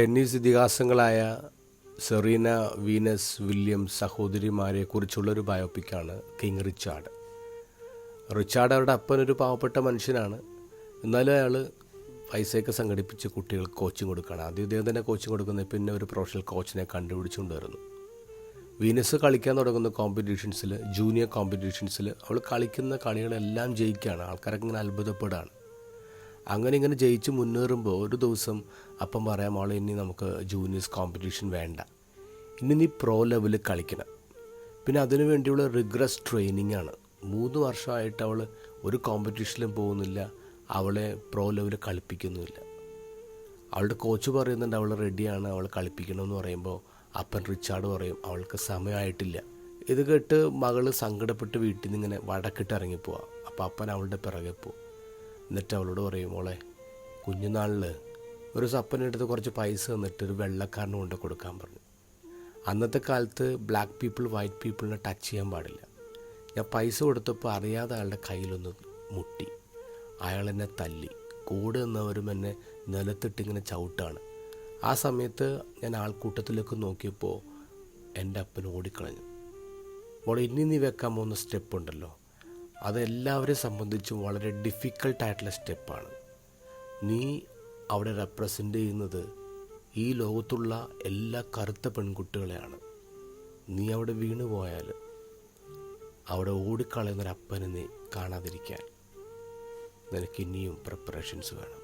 Tennis ഇതിഹാസങ്ങളായ Serena Venus Williams സഹോദരിമാരെ കുറിച്ചുള്ളൊരു ബയോപിക്കാണ് കിങ് റിച്ചാർഡ്. റിച്ചാർഡ് അവരുടെ അപ്പനൊരു പാവപ്പെട്ട മനുഷ്യനാണ്. എന്നാലും അയാൾ പൈസയൊക്കെ സംഘടിപ്പിച്ച് കുട്ടികൾക്ക് കോച്ചിങ് കൊടുക്കുകയാണ്. ആദ്യം ഇദ്ദേഹം തന്നെ കോച്ചിങ് കൊടുക്കുന്നത് പിന്നെ ഒരു പ്രൊഫഷണൽ കോച്ചിനെ കണ്ടുപിടിച്ചുകൊണ്ട് വരുന്നു വീനസ് കളിക്കാൻ തുടങ്ങുന്ന കോമ്പറ്റീഷൻസിൽ ജൂനിയർ കോമ്പറ്റീഷൻസിൽ അവൾ കളിക്കുന്ന കളികളെല്ലാം ജയിക്കുകയാണ്. ആൾക്കാരൊക്കെ ഇങ്ങനെ അത്ഭുതപ്പെടുകയാണ്. അങ്ങനെ ഇങ്ങനെ ജയിച്ച് മുന്നേറുമ്പോൾ ഒരു ദിവസം അപ്പം പറയാം മോളെ ഇനി നമുക്ക് ജൂനിയേഴ്സ് കോമ്പറ്റീഷൻ വേണ്ട. ഇനി നീ പ്രോ ലെവലിൽ കളിക്കണം. പിന്നെ അതിനു വേണ്ടിയുള്ള റിഗ്രസ് ട്രെയിനിങ് ആണ്. മൂന്ന് വർഷമായിട്ട് അവൾ ഒരു കോമ്പറ്റീഷനിലും പോകുന്നില്ല അവളെ പ്രോ ലെവലിൽ കളിപ്പിക്കുന്നുമില്ല. അവളുടെ കോച്ച് പറയുന്നുണ്ട് അവൾ റെഡിയാണ് അവൾ കളിപ്പിക്കണമെന്ന് പറയുമ്പോൾ അപ്പൻ റിച്ചാർഡ് പറയും അവൾക്ക് സമയമായിട്ടില്ല. ഇത് കേട്ട് മകൾ സങ്കടപ്പെട്ട് വീട്ടിൽ നിന്ന് ഇങ്ങനെ വടക്കിട്ട് ഇറങ്ങിപ്പോവാം. അപ്പോൾ അപ്പൻ അവളുടെ പിറകെ പോവും. എന്നിട്ട് അവളോട് പറയും മോളെ കുഞ്ഞുനാളിൽ ഒരു സപ്പനെടുത്ത് കുറച്ച് പൈസ തന്നിട്ട് ഒരു വെള്ളക്കാരന് കൊണ്ട് കൊടുക്കാൻ പറഞ്ഞു. അന്നത്തെ കാലത്ത് ബ്ലാക്ക് പീപ്പിൾ വൈറ്റ് പീപ്പിളിനെ ടച്ച് ചെയ്യാൻ പാടില്ല. ഞാൻ പൈസ കൊടുത്തപ്പോൾ അറിയാതെ അയാളുടെ കയ്യിലൊന്ന് മുട്ടി. അയാൾ എന്നെ തല്ലി. കൂടെ നിന്നവരും എന്നെ നിലത്തിട്ടിങ്ങനെ ചവിട്ടാണ്. ആ സമയത്ത് ഞാൻ ആൾക്കൂട്ടത്തിലേക്ക് നോക്കിയപ്പോൾ എന്റെ അപ്പൻ ഓടിക്കളഞ്ഞു. മോളെ ഇനി നീ വെക്കാൻ പോകുന്ന സ്റ്റെപ്പ് ഉണ്ടല്ലോ. അതെല്ലാവരെ സംബന്ധിച്ചും വളരെ ഡിഫിക്കൽട്ടായിട്ടുള്ള സ്റ്റെപ്പാണ് നീ അവിടെ റെപ്രസെന്റ് ചെയ്യുന്നത് ഈ ലോകത്തുള്ള എല്ലാ കറുത്ത പെൺകുട്ടികളെയാണ്. നീ അവിടെ വീണു പോയാൽ അവിടെ ഓടിക്കളയുന്നൊരപ്പനെ നീ കാണാതിരിക്കാൻ നിനക്ക് ഇനിയും പ്രിപ്പറേഷൻസ് വേണം.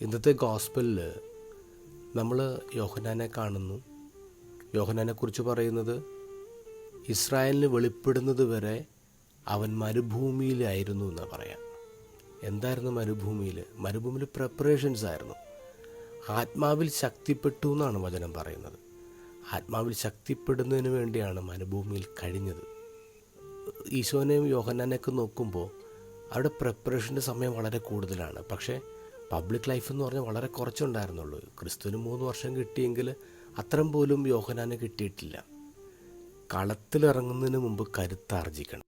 ഇന്നത്തെ ഗോസ്പലിൽ നമ്മൾ യോഹനാനെ കാണുന്നു. യോഹനാനെക്കുറിച്ച് പറയുന്നത് ഇസ്രായേലിന് വെളിപ്പെടുന്നത് വരെ അവൻ മരുഭൂമിയിലായിരുന്നു എന്ന് പറയാം. എന്തായിരുന്നു മരുഭൂമിയിൽ മരുഭൂമിയിൽ പ്രിപ്പറേഷൻസ് ആയിരുന്നു. ആത്മാവിൽ ശക്തിപ്പെട്ടു എന്നാണ് വചനം പറയുന്നത്. ആത്മാവിൽ ശക്തിപ്പെടുന്നതിന് വേണ്ടിയാണ് മരുഭൂമിയിൽ കഴിഞ്ഞത്. ഈശോനെയും യോഹന്നാനെയൊക്കെ നോക്കുമ്പോൾ അവിടെ പ്രിപ്പറേഷന്റെ സമയം വളരെ കൂടുതലാണ്. പക്ഷേ പബ്ലിക് ലൈഫ് എന്ന് പറഞ്ഞാൽ വളരെ കുറച്ചുണ്ടായിരുന്നുള്ളൂ. ക്രിസ്തുവിന് മൂന്ന് വർഷം കിട്ടിയെങ്കിൽ അത്രയും പോലും യോഹനാന് കിട്ടിയിട്ടില്ല. കളത്തിലിറങ്ങുന്നതിന് മുമ്പ് കരുത്താർജിക്കണം.